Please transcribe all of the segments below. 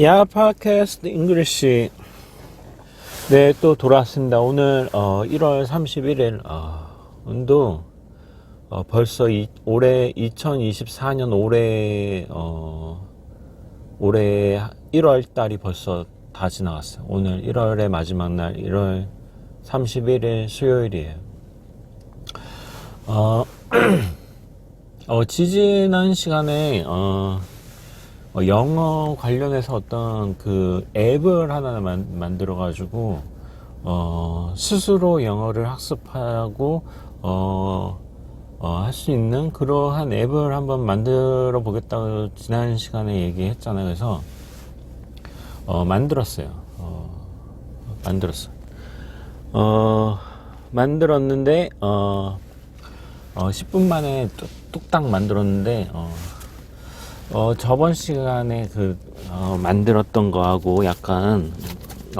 야 팟캐스트 잉글리시. 네또 돌아왔습니다. 오늘 어, 1월 31일 어, 오늘도 어, 벌써 이, 올해 2024년 올해 어, 올해 1월 달이 벌써 다 지나갔어요. 오늘 1월의 마지막 날 1월 31일 수요일이에요. 어, 어 지지난 시간에 어, 어, 영어 관련해서 어떤 그 앱을 하나 만, 만들어 가지고, 어, 스스로 영어를 학습하고, 어, 할 수 있는 그러한 앱을 한번 만들어 보겠다고 지난 시간에 얘기했잖아요. 그래서, 어, 만들었어요. 어, 만들었어요. 어, 만들었는데, 어, 어, 10분 만에 뚝, 뚝딱 만들었는데, 어, 어, 저번 시간에 그, 어, 만들었던 거하고 약간,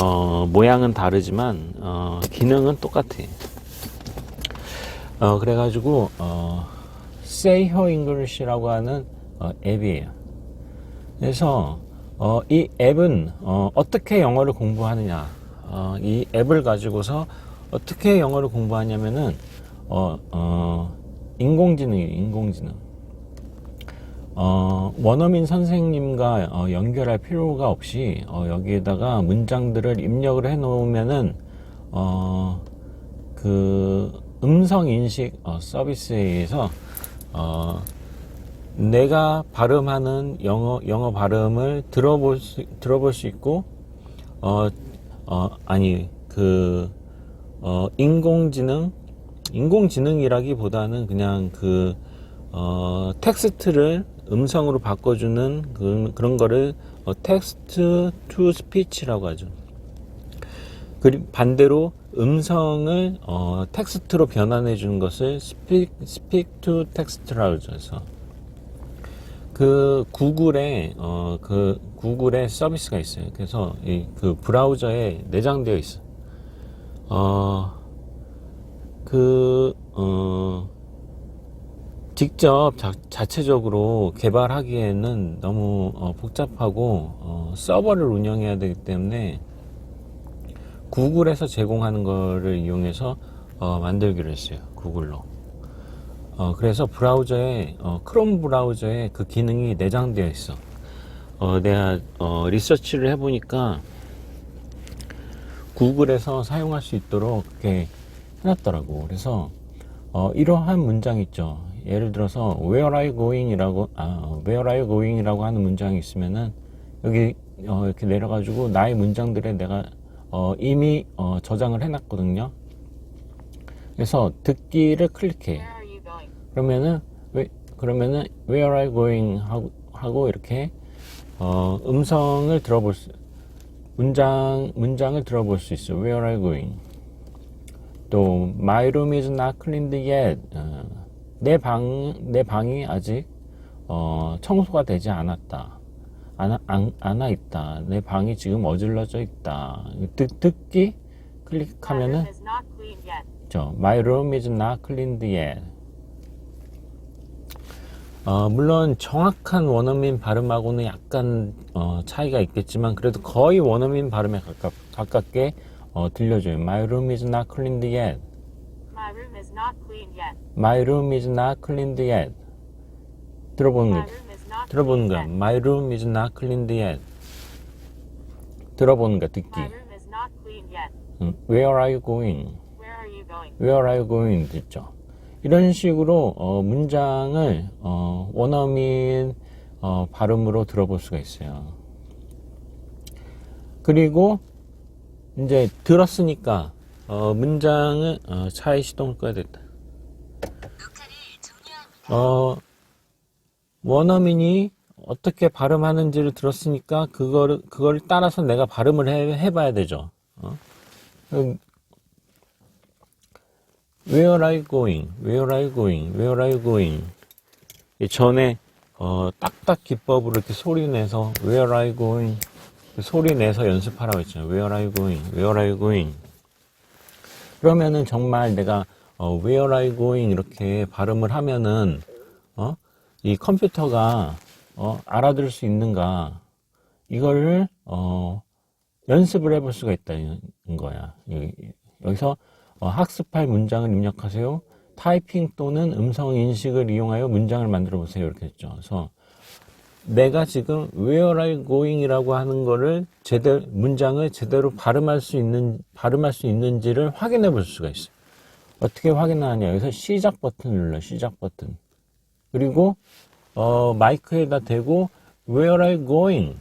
어, 모양은 다르지만, 어, 기능은 똑같아. 어, 그래가지고, 어, Say Her English라고 하는, 어, 앱이에요. 그래서, 어, 이 앱은, 어, 어떻게 영어를 공부하느냐. 어, 이 앱을 가지고서 어떻게 영어를 공부하냐면은, 어, 어, 인공지능이에요, 인공지능. 어, 원어민 선생님과 어, 연결할 필요가 없이 어, 여기에다가 문장들을 입력을 해 놓으면은 어, 그 음성 인식 어, 서비스에 의해서 어, 내가 발음하는 영어 영어 발음을 들어볼 수 들어볼 수 있고 어, 어 아니 그 어, 인공지능 인공지능이라기보다는 그냥 그 어, 텍스트를 음성으로 바꿔주는 그, 그런 거를 어, 텍스트 투 스피치라고 하죠. 그리고 반대로 음성을 어, 텍스트로 변환해 주는 것을 스픽 스픽 투 텍스트라고. 그래서 그 구글에 어, 그 구글의 서비스가 있어요. 그래서 이 그 브라우저에 내장되어 있어. 어, 그 어, 직접 자, 체적으로 개발하기에는 너무 어, 복잡하고 어, 서버를 운영해야 되기 때문에 구글에서 제공하는 거를 이용해서 어, 만들기로 했어요. 구글로. 어, 그래서 브라우저에 어, 크롬 브라우저에 그 기능이 내장되어 있어. 어, 내가 어, 리서치를 해보니까 구글에서 사용할 수 있도록 그렇게 해놨더라고. 그래서 어, 이러한 문장 있죠. 예를 들어서 where are you going이라고 아, where are you going이라고 하는 문장이 있으면은 여기 어, 이렇게 내려가지고 나의 문장들에 내가 어, 이미 어, 저장을 해놨거든요. 그래서 듣기를 클릭해. Going? 그러면은 왜 그러면은 where are you going 하고, 하고 이렇게 어, 음성을 들어볼 수 문장 문장을 들어볼 수 있어. Where are you going? 또 My room is not cleaned yet. 어, 내 방, 내 방이 아직, 어, 청소가 되지 않았다. 안, 안, 안아 있다. 내 방이 지금 어질러져 있다. 듣, 듣기 클릭하면은. 저, My room is not cleaned yet. 어, 물론 정확한 원어민 발음하고는 약간 어, 차이가 있겠지만 그래도 거의 원어민 발음에 가깝, 가깝게 어, 들려줘요. My room is not cleaned yet. My room is not clean yet. My room is not cleaned yet. 들어보는 거, 들어보는 yet. My room is not cleaned yet. 들어보는 거, 듣기. My room is not clean yet. 응. Where are you going? Where are you going? Where are you going? 듣죠. 이런 식으로 어, 문장을 어, 원어민 어, 발음으로 들어볼 수가 있어요. 그리고 이제 들었으니까 어, 문장을 어, 차에 시동을 꺼야 됐다. 어, 원어민이 어떻게 발음하는지를 들었으니까 그거를 그걸 따라서 내가 발음을 해, 해봐야 되죠. 어? 음, Where are you going? Where are you going? Where are you going? 이 전에 어, 딱딱 기법으로 이렇게 소리 내서 Where are you going? 그 소리 내서 연습하라고 했잖아요. Where are you going? Where are you going? 그러면은 정말 내가 어, Where are you going? 이렇게 발음을 하면은 어? 이 컴퓨터가 어, 알아들을 수 있는가? 이거를 어, 연습을 해볼 수가 있다는 거야. 여기, 여기서 어, 학습할 문장을 입력하세요. 타이핑 또는 음성 인식을 이용하여 문장을 만들어 보세요. 이렇게 했죠. 그래서 내가 지금 where are going이라고 하는 거를 제대로 문장을 제대로 발음할 수 있는 발음할 수 있는지를 확인해 볼 수가 있어요. 어떻게 확인하냐? 여기서 시작 버튼을 눌러. 시작 버튼. 그리고 어, 마이크에다 대고 where you going?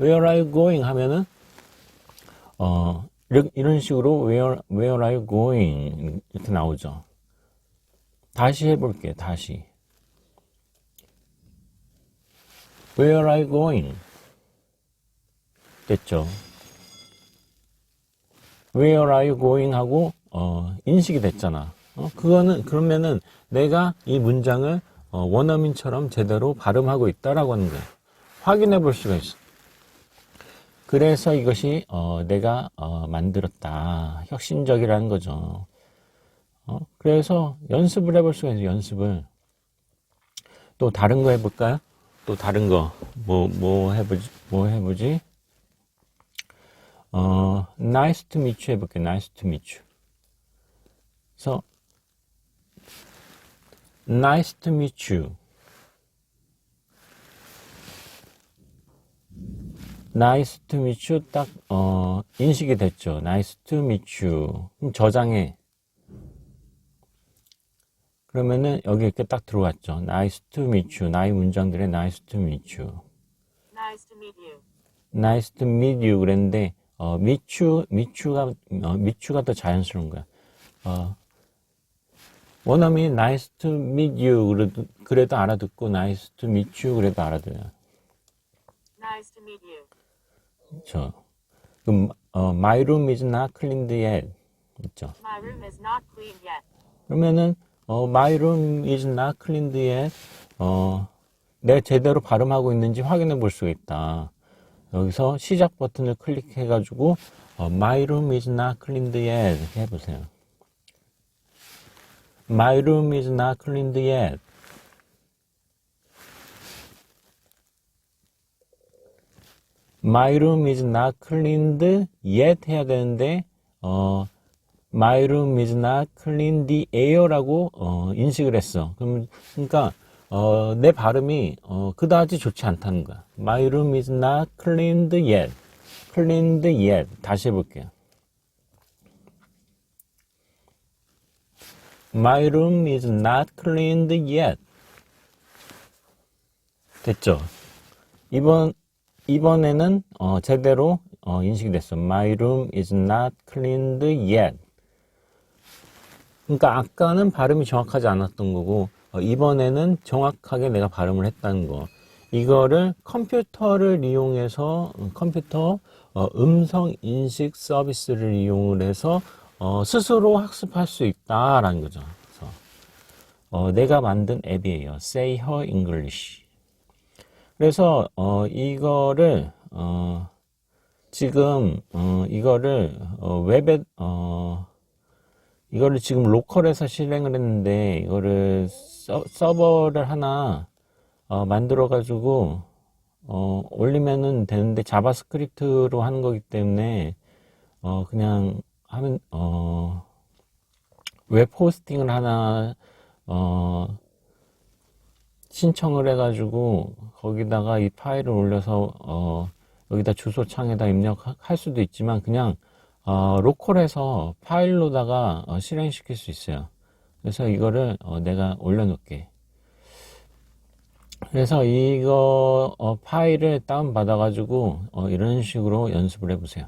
where you going 하면은 어, 이런, 식으로 where, where you going? 이렇게 나오죠. 다시 해볼게요. 다시. Where are you going? 됐죠. Where are you going? 하고, 어, 인식이 됐잖아. 어, 그거는, 그러면은 내가 이 문장을 어, 원어민처럼 제대로 발음하고 있다라고 하는 거야. 확인해 볼 수가 있어. 그래서 이것이, 어, 내가, 어, 만들었다. 혁신적이라는 거죠. 어, 그래서 연습을 해볼 수가 있어요. 연습을. 또 다른 거 해볼까요? 또 다른 거, 뭐, 뭐 해보지, 뭐 해보지? 어, nice to meet you 해볼게요. nice to meet you. 그래서, nice to meet you. nice to meet you 딱, 어, 인식이 됐죠. nice to meet you. 그럼 저장해. 그러면은 여기 이렇게 딱 들어왔죠. nice to meet you. 나의 문장들의 nice to meet you. Nice to meet you. nice to meet you 그랬는데 어, meet you, meet you가 어, meet you가 더 자연스러운 거야. 어, 원어민이 nice to meet you 그래도, 그래도 알아듣고 nice to meet you 그래도 알아들어요. Nice to meet you. 그렇죠. 그럼 어, my room is not cleaned yet. 있죠. My room is not clean yet. 그러면은 어, my room is not cleaned yet. 어, 내가 제대로 발음하고 있는지 확인해 볼 수가 있다. 여기서 시작 버튼을 클릭해 가지고 어, my room is not cleaned yet 이렇게 해보세요. My room is not cleaned yet. My room is not cleaned yet 해야 되는데 어, My room is not clean the air라고 어, 인식을 했어. 그럼 그러니까 어, 내 발음이 어, 그다지 좋지 않다는 거야. My room is not cleaned yet. cleaned yet. 다시 해볼게요. My room is not cleaned yet. 됐죠? 이번 이번에는 어, 제대로 어, 인식이 됐어. My room is not cleaned yet. 그러니까 아까는 발음이 정확하지 않았던 거고 어, 이번에는 정확하게 내가 발음을 했다는 거. 이거를 컴퓨터를 이용해서 음, 컴퓨터 어, 음성 인식 서비스를 이용을 해서 어, 스스로 학습할 수 있다라는 거죠. 그래서 어, 내가 만든 앱이에요. Say Her English. 그래서 어, 이거를 어, 지금 어, 이거를 어, 웹에 어, 이거를 지금 로컬에서 실행을 했는데 이거를 서, 서버를 하나 어, 만들어 가지고 어, 올리면은 되는데 자바스크립트로 하는 거기 때문에 어, 그냥 하면 어, 웹 호스팅을 하나 어, 신청을 해가지고 거기다가 이 파일을 올려서 어, 여기다 주소창에다 입력할 수도 있지만 그냥 어, 로컬에서 파일로다가 어, 실행시킬 수 있어요. 그래서 이거를 어, 내가 올려놓을게. 그래서 이거 어, 파일을 다운 받아가지고 어, 이런 식으로 연습을 해보세요.